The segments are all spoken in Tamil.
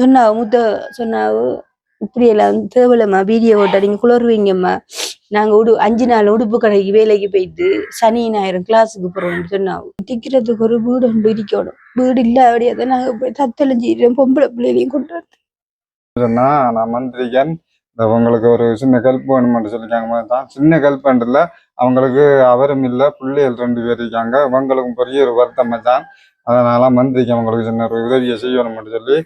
சொன்னா முத்த சொன்னாவு இப்படி எல்லாம் தேவலம்மா வீடியோ ஓட்ட நீங்க குளருவீங்கம்மா நாங்க உடு அஞ்சு நாள் உடுப்பு கடைக்கு வேலைக்கு போயிட்டு சனி ஞாயிறு கிளாஸுக்கு போறோம்னு சொன்னாவு திக்கிறதுக்கு ஒரு வீடு ஒன்று இருக்கணும். வீடு இல்ல அப்படியே நாங்க போய் தத்தளிஞ்சிடுறோம் பொம்பளை பிள்ளைகளையும் கொண்டு வந்து. சொன்னா நான் மந்திரிக்கேன். உங்களுக்கு ஒரு சின்ன கல்ப் வேணுமென்று சொல்லிக்காங்க தான். சின்ன ஹெல்ப்ன்றல அவங்களுக்கு அவரும் இல்லை பிள்ளைகள் ரெண்டு பேர் இருக்காங்க. உங்களுக்கும் பெரிய ஒரு வருத்தம் தான். அதனால மந்திரிக்கு அவங்களுக்கு சின்ன ஒரு உதவியை செய்யணும்னு சொல்லி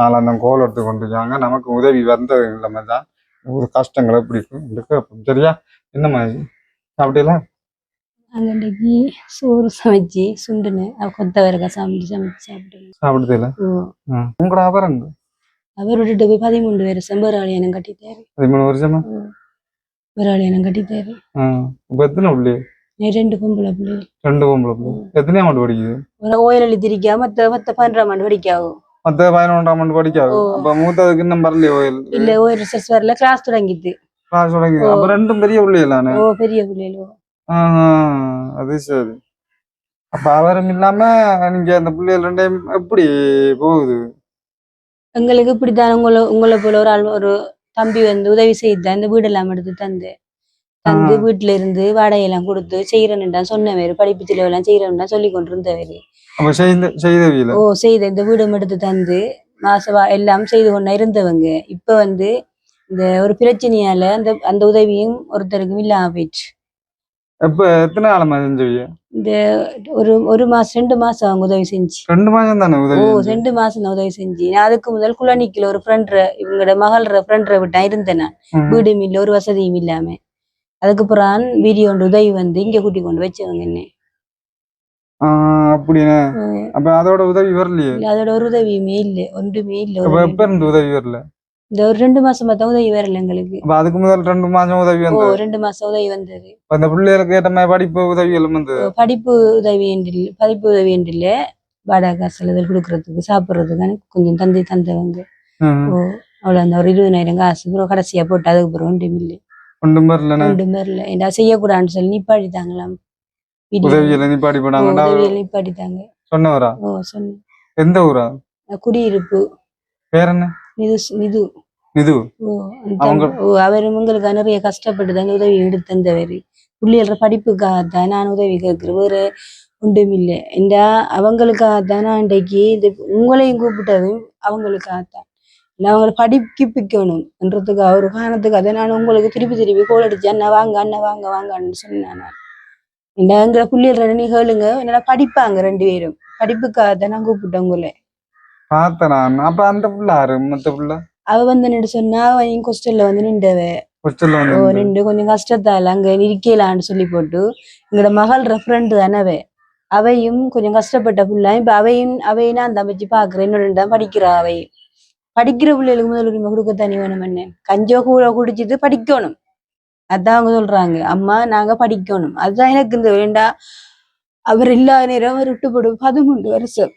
நாலாந்தம் கோல் எடுத்து கொண்டு இருக்காங்க நமக்கு உதவி வந்தது இல்லாம தான். ஒரு கஷ்டங்கள் இந்த கேட்போம் சரியா? என்னம்மா இது சாப்பிட்டீங்களா? நாங்க இன்னைக்கு சோறு சமைச்சு சுண்டுன்னு அவ கொத்தவரக்காய் சமைச்சு சமைச்சு சாப்பிட்டோம். சாப்பிடுதில்ல ஓ. உங்களோட அவரம் அவர் விட்டுட்டு போய் பதிமூன்று வருஷம் பெராளியனம் கட்டிட்டாரு. பதிமூணு வருஷமா? பெராளியனம் கட்டிட்டாரு. ஆ. இப்ப எத்தனை பிள்ளை? ரெண்டு பொம்பளை பிள்ளைகள் ரெண்டு பொம்பளை பிள்ளை. எத்தனை ஆண்டு படிக்குது? ஒரு ஓயில் எழுதிருக்கா மத்த மத்த பன்னெண்டாம் ஆண்டு படிக்காவும் மத்த பதினொன்றாம் ஆண்டு படிக்காது ஓ. அப்ப மூத்ததுக்கு இன்னும் வரலையே ஓயில் இல்ல ஓயில் ரிசர்ச் வரல கிளாஸ் தொடங்கிட்டு கிளாஸ் தொடங்கி ஓ. அப்ப ரெண்டும் பெரிய பிள்ளைகளானே ஓ பெரிய பிள்ளைகளோ அது சரி அப்ப அவரும் இல்லாம நீங்க அந்த பிள்ளைகள் ரெண்டையும் எப்படி போகுது எங்களுக்கு இப்படித்தான் உங்களை உங்களை போல ஒரு ஆள் ஒரு தம்பி வந்து உதவி செய்தான் இந்த வீடெல்லாம் எடுத்து தந்து தந்து. வீட்டுல இருந்து வாடகையெல்லாம் கொடுத்து செய்யறேன்டா சொன்னவர் படிப்பு செலவெல்லாம் செய்யறேன்டா சொல்லி கொண்டு இருந்தவர் ஓ செய்த இந்த வீடும் எடுத்து தந்து மாச வா- எல்லாம் செய்து கொண்டா இருந்தவங்க. இப்ப வந்து இந்த ஒரு பிரச்சனையால அந்த அந்த உதவியும் ஒருத்தருக்கும் இல்லாம போயிடுச்சு. இந்த ஒரு ஒரு மாசம் ரெண்டு மாசம் அவங்க உதவி செஞ்சு. ரெண்டு மாசம் தானே ஓ உதவி செஞ்சு? ரெண்டு மாசம் தான் உதவி செஞ்சு. நான் அதுக்கு முதல் குளநிக்கல ஒரு ஃப்ரெண்ட்ர இவங்களோட மகள்ற ஃப்ரெண்ட்ர விட்டா இருந்தேன். வீடும் இல்ல ஒரு வசதியும் இல்லாம. அதுக்கப்புறம் வீடியோ ஒன்று உதவி வந்து இங்க கூட்டி கொண்டு வச்சவங்க என்ன. அப்ப அதோட உதவி வரலையே? அதோட ஒரு உதவியுமே இல்ல. ஒன்றுமே இல்ல. எப்ப இருந்து உதவி வரல? இந்த ஒரு ரெண்டு மாசமா தான் உதவி வரல எங்களுக்கு. அதுக்கு முதல் ரெண்டு மாசம் உதவி வந்தது? ரெண்டு மாசம் உதவி வந்தது. அந்த பிள்ளைகளுக்கு ஏற்ற மாதிரி படிப்பு உதவி எல்லாம் வந்து ஓ, படிப்பு உதவி என்று படிப்பு உதவி என்று இல்ல. வாடகை காசு எழுதல் கொடுக்கறதுக்கு சாப்பிடுறதுக்கு கொஞ்சம் தந்தை தந்தவங்க. ஓ அவ்வளவு அந்த ஒரு இருபதாயிரம் காசு அப்புறம் கடைசியா போட்டு அதுக்கு அப்புறம் ஒன்றும் இல்லை. ஒன்றும் என்ன செய்யக்கூடாதுன்னு சொல்லி நிப்பாட்டிட்டாங்களாம் உதவியில நிப்பாடி ஓ, போனாங்கடா உதவியில நிப்பாட்டிட்டாங்க சொன்னவரா ஓ எந்த ஊரா குடியிருப்பு என்ன நிது நிது ஓ அவர் உங்களுக்கு நிறைய கஷ்டப்பட்டு தாங்க உதவி எடுத்து தந்தவர் பிள்ளைகள படிப்புக்காக தான் நான் உதவி கேட்கிறேன் வேற ஒன்றும் இல்லை இந்த அவங்களுக்காக தான் நான் இன்றைக்கு இந்த உங்களையும் கூப்பிட்டதும் அவங்களுக்காக தான் நான் அவங்களை படிப்பிக்கணும் என்றதுக்காக ஒரு காரணத்துக்காக தான் நான் உங்களுக்கு திருப்பி திருப்பி கோல் அடிச்சு அண்ணா வாங்க அண்ணா வாங்க வாங்கன்னு சொன்னேன் நான். இந்த எங்களை பிள்ளைகள் நீ கேளுங்க. என்னடா படிப்பாங்க ரெண்டு பேரும். படிப்புக்காக தான் நான் கூப்பிட்டேன் உங்களை. பார்த்தேன் நான் அப்ப அந்த புள்ள யாரு? மத்த புள்ள? அவ வந்து நின்று சொன்னா அவன் ஹாஸ்டல்ல வந்து நின்றவ. ஹாஸ்டல்ல ரெண்டு கொஞ்சம் கஷ்டத்தால அங்க இருக்கலான்னு சொல்லி போட்டு எங்களோட மகள் ரெஃபரண்ட் தானவே அவையும் கொஞ்சம் கஷ்டப்பட்ட புள்ள. இப்ப அவையும் அவையும் நான் தம்பிச்சு பாக்குறேன் இன்னொரு தான் படிக்கிறா அவை. படிக்கிற பிள்ளைகளுக்கு முதல் உரிமை கொடுக்க தனி வேணும் என்ன கஞ்சோ கூட குடிச்சிட்டு படிக்கணும். அதான் அவங்க சொல்றாங்க. அம்மா நாங்க படிக்கணும். அதுதான் எனக்கு இந்த வேண்டா. அவர் இல்லாத நேரம் அவர் விட்டுப்படும் பதிமூன்று வருஷம்.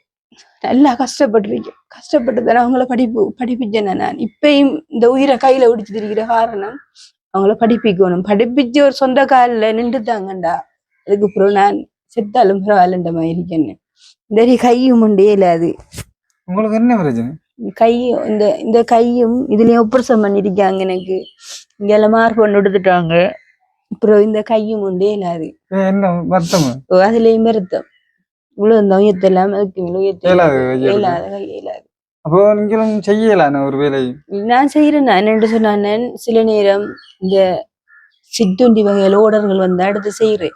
நல்லா கஷ்டப்பட்டிருக்கேன். கஷ்டப்பட்டு தானே அவங்கள படிப்பு படிப்பிச்சேன் நான். இப்பயும் இந்த உயிரை கையில பிடிச்சி இருக்கிற காரணம் அவங்கள படிப்பிக்கணும். படிப்பிச்சு ஒரு சொந்த காலில் நின்றுட்டாங்கண்டா. அதுக்கப்புறம் நான் செத்தாலும் பரவாயில்லன்ற மாதிரி இருக்கேன் இந்த கையும் உண்டு இயலாது உங்களுக்கு என்ன பிரச்சனை? கை இந்த இந்த கையும் இதுலயும் ஆப்ரேஷன் பண்ணிருக்காங்க எனக்கு. இங்கெல்லாம் மார்க் பண்ணி கொடுத்துட்டாங்க அப்புறம் இந்த கையும் உண்டு ஓ, அதுலயும் வருத்தம். இவ்வளவு உயர்த்தெல்லாம் அதுக்கு இயலாது அப்போ நீங்களும் செய்யலான ஒரு வேலை நான் செய்யறேன் நான் என்ன சொன்னேன் சில நேரம் இந்த சித்துண்டி வகையில ஓடர்கள் வந்தா எடுத்து செய்யறேன்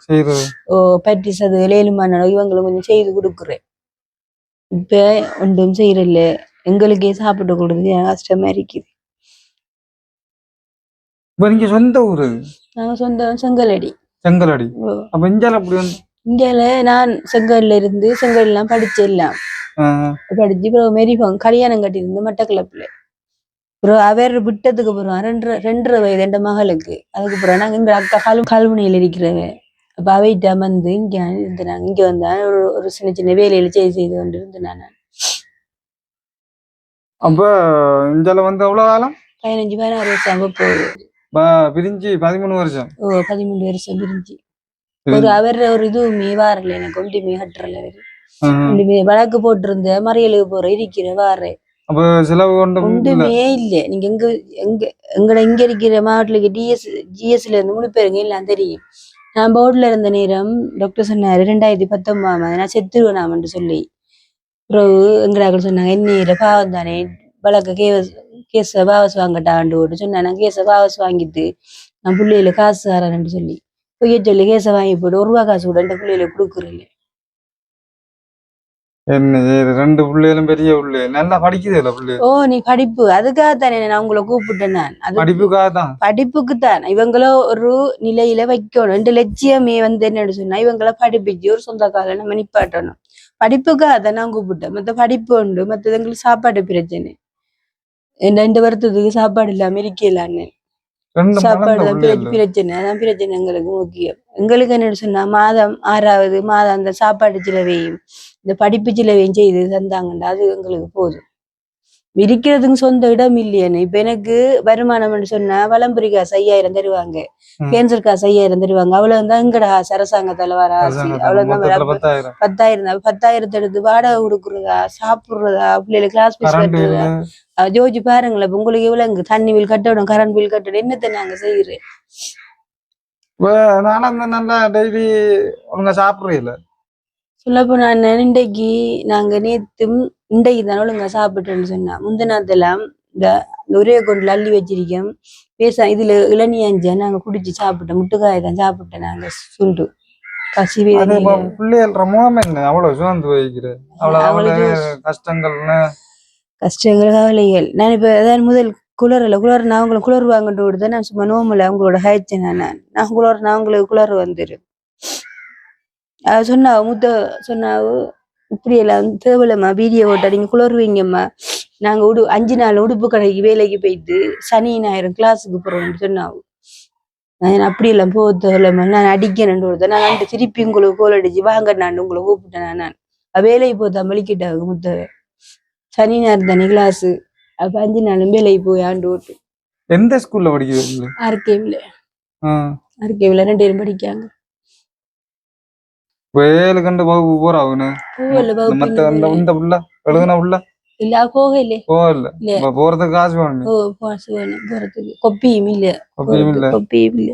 ஓ பட்டிஸ் அது லேலுமான இவங்களும் கொஞ்சம் செய்து கொடுக்குறேன். இப்ப ஒன்றும் செய்யறதில்ல. எங்களுக்கே சாப்பிட்டு எனக்கு கஷ்டமா இருக்குது இப்ப நீங்க சொந்த ஊரு? நாங்க சொந்தம் செங்கலடி. செங்கலடி. அப்ப இஞ்சால அப்படி வந்து இந்தியால நான் செங்கல்ல இருந்து செங்கல்லாம் படிச்செல்லாம் ஆஹ், படிச்சு அப்புறம் மெரிஃபாங்க கல்யாணம் கட்டியிருந்து மட்டக்களப்புல. அப்புறம் அவர் விட்டதுக்கு அப்புறம் ரெண்டரை ரெண்டரை வயது என் மகளுக்கு. அதுக்கப்புறம் நாங்க எங்க அக்கா கல் கல்முனையில் இருக்கிறவ. அப்ப அவைட்ட வந்து இங்க இருந்தாங்க இங்க வந்தா ஒரு ஒரு சின்ன சின்ன வேலையில செய்து செய்து கொண்டு இருந்தேன் நான். அப்ப இஞ்சால வந்து எவ்வளவு காலம்? பதினஞ்சு பதினாறு வருஷம் ஆக போகுது. பிரிஞ்சு பதிமூணு வருஷம். ஓ பதிமூணு வருஷம் பிரிஞ்சு. ஒரு அவர் ஒரு இதுவுமே வாரல எனக்கு ஒன்றுமே கட்டுறல அவரு. ஆஹ், ஒன்றுமே வழக்கு போட்டிருந்த மறியலுக்கு போற இருக்கிற வாரேன் அப்ப செலவு ஒன்றுமே இல்ல? நீங்க எங்க எங்க எங்கட இங்க இருக்கிற மாவட்டத்துக்கு டிஎஸ் ஜிஎஸ்ல இருந்து மூணு பேருங்க எல்லாம் தெரியும். நான் போர்டுல இருந்த நேரம் டாக்டர் சொன்னாரு ரெண்டாயிரத்தி பத்தொன்பதாம் நான் செத்துருவேனாமன்னு சொல்லி. பிறகு எங்கடாக்கள் சொன்னாங்க. என்ன பாவம் தானே. வழக்க கேஸ் கேஸ வாபஸ் வாங்கட்டாண்டு ஓட்டு சொன்னா நான் கேஸ வாபஸ் வாங்கிட்டு நான் பிள்ளையில காசு தரேன்னு சொல்லி. பொய்ய சொல்லி கேஸ வாங்கி போட்டு ஒரு ரூபா காசு கூட பிள்ளையில கொடுக்குறேன் என்ன? ரெண்டு பிள்ளைகளும் பெரிய பிள்ளை. நல்லா படிக்குது இல்ல பிள்ளை. ஓ நீ படிப்பு. அதுக்காக தானே நான் உங்களை கூப்பிட்டேன் நான். அது படிப்புக்காக தான் படிப்புக்கு தான் இவங்கள ஒரு நிலையில வைக்கணும். இந்த லட்சியமே வந்து என்னன்னு சொன்னா இவங்கள படிப்பிச்சு ஒரு சொந்த கால நம்ம நிப்பாட்டணும். படிப்புக்காக அதை நான் கூப்பிட்டேன். மத்த படிப்பு உண்டு. மற்றது எங்களுக்கு சாப்பாடு பிரச்சனை. இந்த ரெண்டு வருத்தத்துக்கு சாப்பாடு இல்லாம இருக்கலான்னு. சாப்பாடு தான் பிரச்சனை. அதான் பிரச்சனை எங்களுக்கு முக்கியம். எங்களுக்கு என்னன்னு சொன்னா மாதம் ஆறாவது மாதம் அந்த சாப்பாடு சிலவையும் இந்த படிப்பு சிலவையும் செய்து தந்தாங்கண்டா அது எங்களுக்கு போதும். இருக்கிறதுக்கு சொந்த இடம் இல்லையானு இப்ப எனக்கு வருமானம்னு சொன்னா வளம்புரி காசு ஐயாயிரம் தருவாங்க. கேன்சர் காசு ஐயாயிரம் தருவாங்க. அவ்வளவுதான் எங்கட காசு அரசாங்கத்தால வர ஆசை அவ்வளவுதான் பத்தாயிரம். பத்தாயிரத்தை எடுத்து வாடகை கொடுக்குறதா? சாப்பிடுறதா? பிள்ளைகளுக்கு கிளாஸ் கரண்ட் கட்டுறதா? ஜோஜி பாருங்களேன். உங்களுக்கு எவ்வளவு தண்ணி பில் கட்டணும் கரண்ட் பில் கட்டணும் என்னத்தை நாங்க செய்யறேன் நானும் நல்லா டெய்லி ஒழுங்கா சாப்பிடுறீல சொல்ல போனா இன்றைக்கு நாங்க நேத்தும் இன்றைக்கு தானே ஒழுங்கா சாப்பிட்டேன்னு சொன்னா. முந்தினத்தெல்லாம் இந்த ஒரே கொண்டுல அள்ளி வச்சிருக்கோம் பேச இதுல இளநியாஞ்ச நாங்க குடிச்சு சாப்பிட்டோம். முட்டுக்காய் தான் சாப்பிட்டேன் நாங்க சுண்டு. கசிவே அது இப்ப பிள்ளைகள் முகம் என்ன? அவ்வளவு சுகந்து வைக்கிற. அவ்வளவு அவங்களுக்கு அவ்வளவு கஷ்டங்கள்னு. கஷ்டங்கள் கவலைகள். நான் இப்ப அதான் முதல் குளறல குளர் நான் அவங்களை குளர் வாங்கிட்டு விடுதேன் நான் சும்மா நோம்பல அவங்களோட ஹயச்சேன் நான். நான் குளர் நான் அவங்களுக்கு குளர் வந்துரு அவ சொன்னா முத்த சொன்னாவு இப்படி எல்லாம் தேவலம்மா வீடியோ ஓட்ட நீங்க குளருவீங்கம்மா நாங்க உடு அஞ்சு நாள் உடுப்பு கடைக்கு வேலைக்கு போயிட்டு சனி ஞாயிறு கிளாஸுக்கு போறோம்னு சொன்னாவு நான் அப்படி எல்லாம் போக தேவலம்மா நான் அடிக்கணும்னு விடுதேன் நான் வந்து திருப்பி உங்களுக்கு கோல் அடிச்சு வாங்க நான் உங்களை கூப்பிட்டேன் நான் வேலைக்கு போதான் மலிக்கிட்டாங்க முத்தவ சனி ஞாயிறு தானே கிளாஸ் அப்ப அஞ்சு நாளும் வேலைக்கு போய் ஆண்டு ஓட்டு எந்த ஸ்கூல்ல படிக்கிறீங்க? ஆர்கேவில். ஆர்கேவில் ரெண்டு பேரும் படிக்காங்க இல்ல போகல போகல இல்ல. இப்ப போறதுக்கு காசு வேணும் ஓ பாசு வேணும் போறதுக்கு கொப்பியும் இல்ல அப்படியும் இல்ல கொப்பியும் இல்ல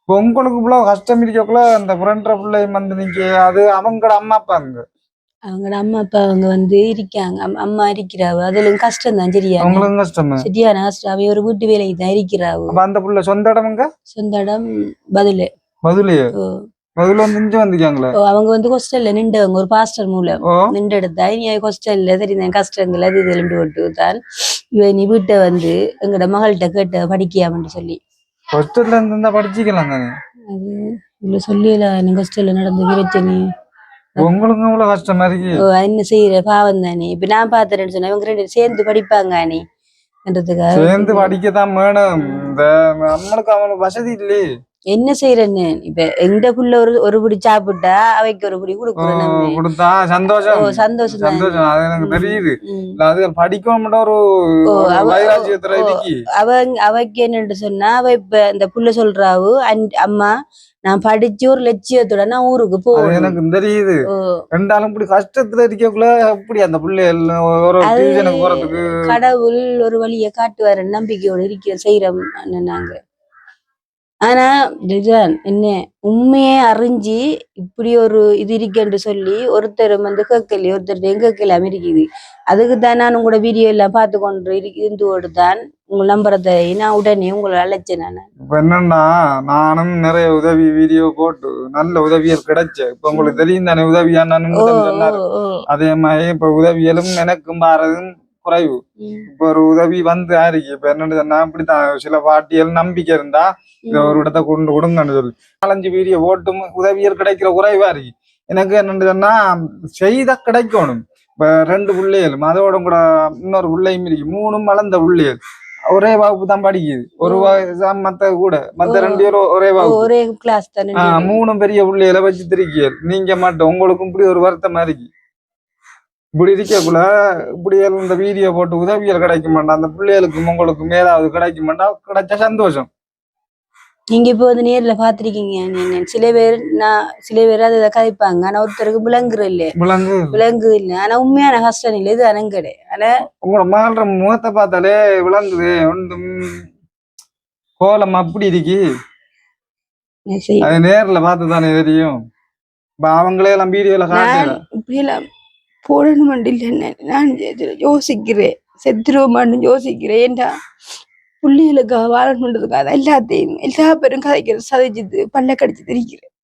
இப்ப உங்களுக்கு புள்ள கஷ்டம் இருக்கக்குள்ள அந்த புரண்ட பிள்ளை வந்து நீங்க அது அவங்களோட அம்மா அப்பாங்க அவங்களோட அம்மா அப்பா அவங்க வந்து இருக்காங்க அம்- அம்மா இருக்கிறாவ அதுல கஷ்டம் தான் சரியா அவங்களுக்கும் கஷ்டமா சரியான கஷ்டம் அவ ஒரு வீட்டு வேலைக்கு தான் இருக்கிறாவ அப்ப அந்த புள்ள சொந்த இடமுங்க சொந்த இடம் பதிலு மதுலையே அவங்க வந்து ஹாஸ்டல்ல நின்றவங்க ஒரு பாஸ்டர் மூலம் நின்றெடுத்தா நீ ஹாஸ்டல்ல சரி இந்த கஷ்டங்கள் அது இது ரெண்டு விட்டு தான் இவ நீ வீட்டை வந்து எங்கட மகள்கிட்ட கேட்ட படிக்கியாமன்னு சொல்லி. ஹாஸ்டல்ல இருந்து இருந்தா படிச்சுக்கலாம் தானே? அது இல்ல சொல்லல எனக்கு ஹாஸ்டல்ல நடந்த பிரச்சனை உங்களுக்கும் அவ்வளவு கஷ்டமா இருக்கு? என்ன செய்யற பாவம் தானே. இப்ப நான் பாத்துறேன்னு சொன்னா இவங்க ரெண்டு சேர்ந்து படிப்பாங்க என்றதுக்காக சேர்ந்து படிக்கத்தான் வேணும் இந்த நம்மளுக்கு அவனுக்கு வசதி இல்லையே. என்ன செய்யறேன்னு இப்ப எந்த புள்ள ஒரு ஒரு பிடி சாப்பிட்டா அவைக்கு ஒரு பிடி கொடுத்தா சந்தோஷம். சந்தோஷம். சந்தோஷம். அது எனக்கு தெரியுது. அது படிக்கணும் ஒரு அவங்க அவைக்கு என்னன்னு சொன்னா அவ இப்ப இந்த புள்ள சொல்றாவு அம்மா நான் படிச்சு ஒரு லட்சியத்தோட நான் ஊருக்கு போகணும். எனக்கு தெரியுது. ரெண்டாலும் இப்படி கஷ்டத்துல இருக்கக்குள்ள எப்படி அந்த பிள்ளைகள் ஒரு கடவுள் ஒரு வழியை காட்டுவாரு நம்பிக்கையோட இருக்க செய்யறோம் நாங்க. ஆனா இதுதான் என்ன உண்மையே அறிஞ்சு இப்படி ஒரு இது இருக்கேன்னு சொல்லி ஒருத்தர் வந்து கேட்கல ஒருத்தர் கேட்கல இருக்குது அதுக்கு தான் நான் உங்களோட வீடியோ எல்லாம் பார்த்து கொண்டு இரு- இருந்து தான் உங்கள் நம்பரத்தை நான் உடனே உங்களை அழைச்சேன் நான். இப்ப என்னன்னா நானும் நிறைய உதவி வீடியோ போட்டு நல்ல உதவியல் கிடைச்சு. இப்ப உங்களுக்கு தெரியும் தானே உதவியா நான். அதே மாதிரி இப்ப உதவியலும் எனக்கும் பாரதும் குறைவு. இப்ப ஒரு உதவி வந்து ஆயிருக்கு இப்ப என்னன்னு சொன்னா இப்படித்தான். சில பாட்டியல் நம்பிக்கை இருந்தா இத. ஒரு இடத்த கொண்டு கொடுங்கன்னு சொல்லி. நாலஞ்சு வீடியோ போட்டும் உதவியல் கிடைக்கிற குறைவா இருக்கு. எனக்கு என்னன்னு சொன்னா செய்த கிடைக்கணும். இப்ப ரெண்டு பிள்ளைகளும் அதோட கூட இன்னொரு பிள்ளையும் இருக்கு. மூணும் வளர்ந்த பிள்ளைகள். ஒரே வகுப்பு தான் படிக்குது. ஒரு. வயசா மத்த கூட மத்த ஓ. ரெண்டு பேரும் ஒரே ஓ, வகுப்பு. ஒரே கிளாஸ்? மூணும் பெரிய பிள்ளைகளை வச்சு திருக்கியல் நீங்க மட்டும் உங்களுக்கும் இப்படி ஒரு வருத்தமா இருக்கு. இப்படி இருக்கக்குள்ள இப்படி இந்த வீடியோ போட்டு உதவியல் கிடைக்க மாட்டா அந்த பிள்ளைகளுக்கும் உங்களுக்கும் ஏதாவது கிடைக்க மாட்டா கிடைச்சா சந்தோஷம். நீங்க இப்போ வந்து நேர்ல பாத்திருக்கீங்க. நீங்க சில பேர் நான் சில பேர் அதை கதைப்பாங்க. ஆனா ஒருத்தருக்கு விளங்குற இல்ல. விலங்கு. விலங்கு இல்ல. ஆனா உண்மையான கஷ்டம் இல்லை. இது அனங்கடை. ஆனா உங்களோட மகள முகத்தை பார்த்தாலே விளங்குது. ஒன்றும் கோலம் அப்படி இருக்கு. அது நேர்ல பார்த்து தானே தெரியும் அவங்களே எல்லாம் வீடியோல காட்டல இப்படி எல்லாம் போடணும் இல்லை நான் யோசிக்கிறேன் செத்துருவோமான்னு யோசிக்கிறேன் ஏன்டா புள்ளிகளுக்காக வாழணுன்றதுக்காக எல்லாத்தையும் எல்லா பேரும் கதைக்கிற சதைச்சிது பல்ல கடிச்சு திரிக்கிறேன்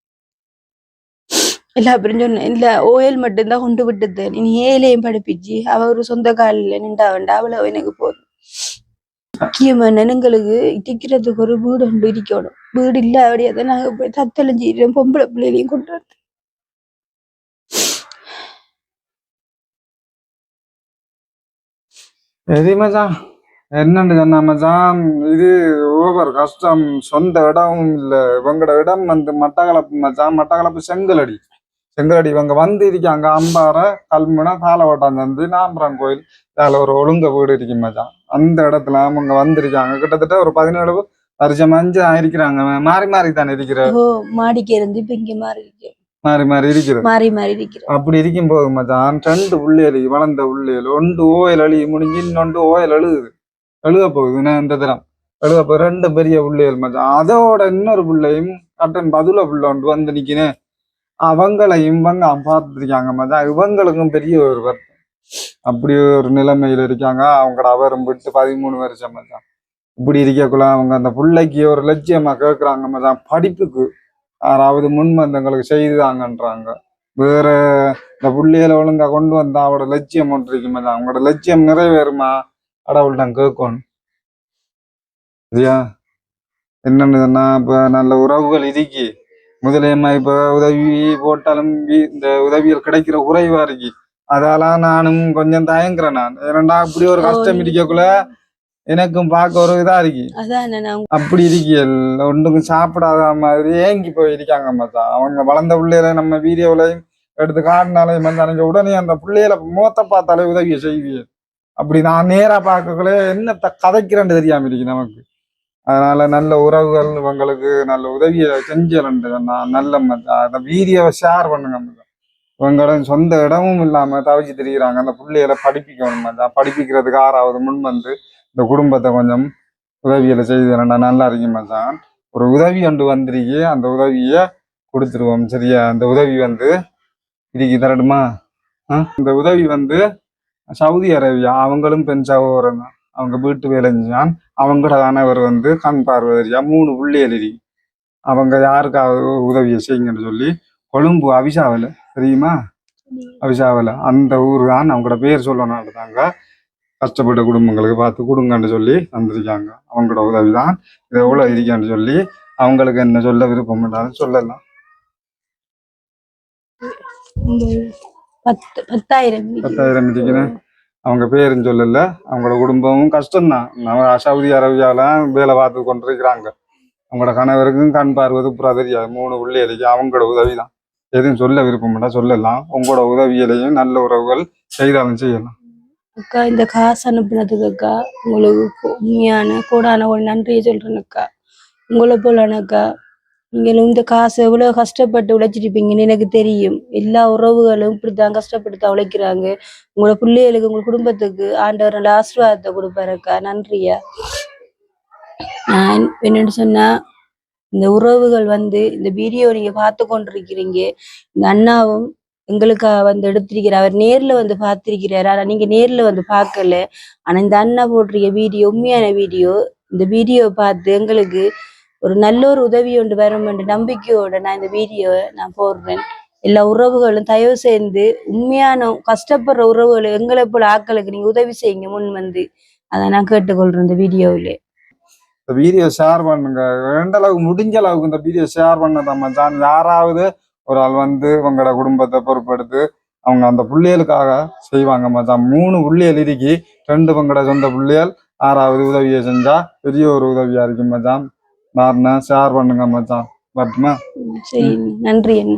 எல்லா பேரும் சொன்னேன் இல்ல ஓயல் மட்டும்தான் கொண்டு விட்டது நீ ஏழையும் படிப்பிச்சு அவ ஒரு சொந்த காலில் நின்றா வேண்டா அவ்வளவு எனக்கு போதும் முக்கியமா நெனங்களுக்கு இடிக்கிறதுக்கு ஒரு வீடு ஒன்று இருக்கணும் வீடு இல்ல அப்படியே நாங்க போய் தத்தளிஞ்சிடுறோம் பொம்பளை பிள்ளைகளையும் கொண்டு வரது எது மச்சான் என்னன்னு சொன்னா மச்சான் இது ஓவர் கஷ்டம் சொந்த இடமும் இல்ல. இவங்களோட இடம் வந்து மட்டக்களப்பு மச்சான் மட்டக்களப்பு செங்கலடி. செங்கலடி இவங்க வந்து இருக்காங்க. அம்பாறை கல்முனை தாளவட்டம் தந்து நாம்பரம் கோயில். அதில் ஒரு ஒழுங்க வீடு இருக்கு மச்சான் அந்த இடத்துல அவங்க வந்திருக்காங்க கிட்டத்தட்ட ஒரு பதினேழு வருஷம் அஞ்சு இருக்கிறாங்க மாறி மாறி தானே இருக்கிற மாடிக்கு இருந்து இப்ப இங்க மாறி இருக்கு மாறி மாறி இருக்கிற மாறி மாறி இருக்கிறோம் அப்படி இருக்கும்போது மச்சான் ரெண்டு உள்ளேலி வளர்ந்த உள்ளேல் ஒன்று ஓயல் அழி முடிஞ்சு இன்னொன்று ஓயல் அழுகுது. எழுத போகுது நான் இந்த தரம். எழுத போகுது. ரெண்டு பெரிய உள்ளேல் மச்சான். அதோட இன்னொரு பிள்ளையும் கட்டன் பதுல புள்ள ஒன்று வந்து நிக்கினேன் அவங்களையும் இவங்க பார்த்துருக்காங்க மச்சான். இவங்களுக்கும் பெரிய ஒரு வருத்தம். அப்படி ஒரு நிலைமையில இருக்காங்க. அவங்களோட அவரும் விட்டு பதிமூணு வருஷம் மச்சான். இப்படி இருக்கக்குள்ள அவங்க அந்த பிள்ளைக்கு ஒரு லட்சியமா கேட்குறாங்க மச்சான். படிப்புக்கு யாராவது முன்வந்தங்களுக்கு செய்துதாங்கன்றாங்க வேற இந்த புள்ளியில ஒழுங்கா கொண்டு வந்தா அவட லட்சியம் ஒன்று இருக்குமா அவங்களோட லட்சியம் நிறைவேறுமா? கடவுள்கிட்ட கேட்கணும். சரியா? என்னன்னு சொன்னா இப்ப நல்ல உறவுகள் இருக்கு. முதலியம்மா இப்ப உதவி போட்டாலும் இந்த உதவிகள் கிடைக்கிற குறைவா இருக்கு. அதால நானும் கொஞ்சம் தயங்குறேன் நான். ஏன்னா அப்படி ஒரு கஷ்டம் இருக்கக்குள்ள எனக்கும் பார்க்க ஒரு இதா இருக்கு. அப்படி இருக்கியல் ஒன்றுக்கும் சாப்பிடாத மாதிரி ஏங்கி போய் இருக்காங்க மச்சான் அவங்க வளர்ந்த பிள்ளையில நம்ம வீடியோவிலையும் எடுத்து காட்டினாலையும் வந்து உடனே அந்த பிள்ளையில முகத்தை பார்த்தாலே உதவியை செய்வீங்க. அப்படி நான் நேரா பார்க்கக்குள்ள என்னத்த கதைக்கிறேன்னு தெரியாம இருக்கு நமக்கு. அதனால நல்ல உறவுகள் இவங்களுக்கு நல்ல உதவியை செஞ்சலன்ட்டு நான் நல்ல அந்த வீடியோவை ஷேர் பண்ணுங்க மச்சான் இவங்களோட சொந்த இடமும் இல்லாம தவிச்சு திரிகிறாங்க அந்த பிள்ளைகளை படிப்பிக்கணும் மச்சான் படிப்பிக்கிறதுக்கு ஆறாவது முன் வந்து இந்த குடும்பத்தை கொஞ்சம் உதவியில செய்து நல்லா இருக்கு மச்சான். ஒரு உதவி ஒன்று வந்திருக்கு. அந்த உதவியை கொடுத்துருவோம். சரியா? அந்த உதவி வந்து இதுக்கு தரட்டுமா? இந்த உதவி வந்து சவுதி அரேபியா அவங்களும் பெண் சகோதரன் தான். அவங்க வீட்டு வேலை செஞ்சான். அவங்களோட கணவர் வந்து கண் பார்வதியா மூணு புள்ளி எழுதி அவங்க யாருக்காவது உதவியை செய்யுங்கன்னு சொல்லி கொழும்பு அவிசாவில் தெரியுமா? அவிசாவில் அந்த ஊர் தான் அவங்களோட பேர் சொல்லணும் தாங்க கஷ்டப்பட்ட குடும்பங்களுக்கு பார்த்து கொடுங்கன்னு சொல்லி வந்திருக்காங்க அவங்களோட உதவி தான் இது எவ்வளோ இருக்கான்னு சொல்லி அவங்களுக்கு என்ன சொல்ல விருப்பம் இருந்தாலும் சொல்லலாம் பத்து பத்தாயிரம் பத்தாயிரம் இருக்குன்னு அவங்க பேரும் சொல்லல. அவங்களோட குடும்பமும் கஷ்டம்தான். நம்ம சவுதி அரேபியாவில் வேலை பார்த்து கொண்டிருக்கிறாங்க. அவங்களோட கணவருக்கும் கண் பார்வது புறா தெரியாது. மூணு பிள்ளைகளுக்கு அவங்களோட உதவி தான் எதுவும் சொல்ல விருப்பம்டா சொல்லலாம். உங்களோட உதவியிலையும் நல்ல உறவுகள் செய்தாலும் செய்யலாம். அக்கா இந்த காசு அனுப்புனதுக்கு அக்கா உங்களுக்கு உண்மையான கூடான ஒரு நன்றியை சொல்றேன் அக்கா உங்களை போலானக்கா நீங்கள் இந்த காசு எவ்வளவு கஷ்டப்பட்டு உழைச்சிருப்பீங்கன்னு எனக்கு தெரியும். எல்லா உறவுகளும் இப்படித்தான் கஷ்டப்பட்டு தான் உழைக்கிறாங்க. உங்களோட பிள்ளைகளுக்கு உங்க குடும்பத்துக்கு ஆண்டவர் நல்ல ஆசீர்வாதத்தை கொடுப்பாருக்கா. நன்றியா? நான் என்னன்னு சொன்னா இந்த உறவுகள் வந்து இந்த வீடியோ நீங்க பார்த்து கொண்டிருக்கிறீங்க. இந்த அண்ணாவும் எங்களுக்கு வந்து எடுத்திருக்கிறார் அவர் நேர்ல வந்து பார்த்திருக்கிறாரு. ஆனா நீங்க நேர்ல வந்து பார்க்கல. ஆனா இந்த அண்ணா போட்டிருக்க வீடியோ உண்மையான வீடியோ இந்த வீடியோ பார்த்து எங்களுக்கு ஒரு நல்ல ஒரு உதவி ஒன்று வரும் என்ற நம்பிக்கையோட நான் இந்த வீடியோவை நான் போடுறேன். எல்லா உறவுகளும் தயவு சேர்ந்து உண்மையான கஷ்டப்படுற உறவுகளை எங்களை போல ஆக்களுக்கு நீங்க உதவி செய்யுங்க முன் வந்து. அதை நான் கேட்டுக்கொள்றேன் இந்த வீடியோவில. இந்த வீடியோ ஷேர் பண்ணுங்க. எந்த அளவுக்கு முடிஞ்ச அளவுக்கு இந்த வீடியோ ஷேர் பண்ணதான் மச்சான் யாராவது ஒரு ஆள் வந்து உங்களோட குடும்பத்தை பொறுப்பெடுத்து அவங்க அந்த புள்ளியலுக்காக செய்வாங்க மச்சான். மூணு புள்ளியல் இறுக்கி ரெண்டு உங்களோட சொந்த புள்ளியல் ஆறாவது உதவியை செஞ்சா பெரிய ஒரு உதவியா இருக்கும் மச்சான். மாறினா ஷேர் பண்ணுங்க மச்சான். வரட்டுமா? சரி நன்றி என்ன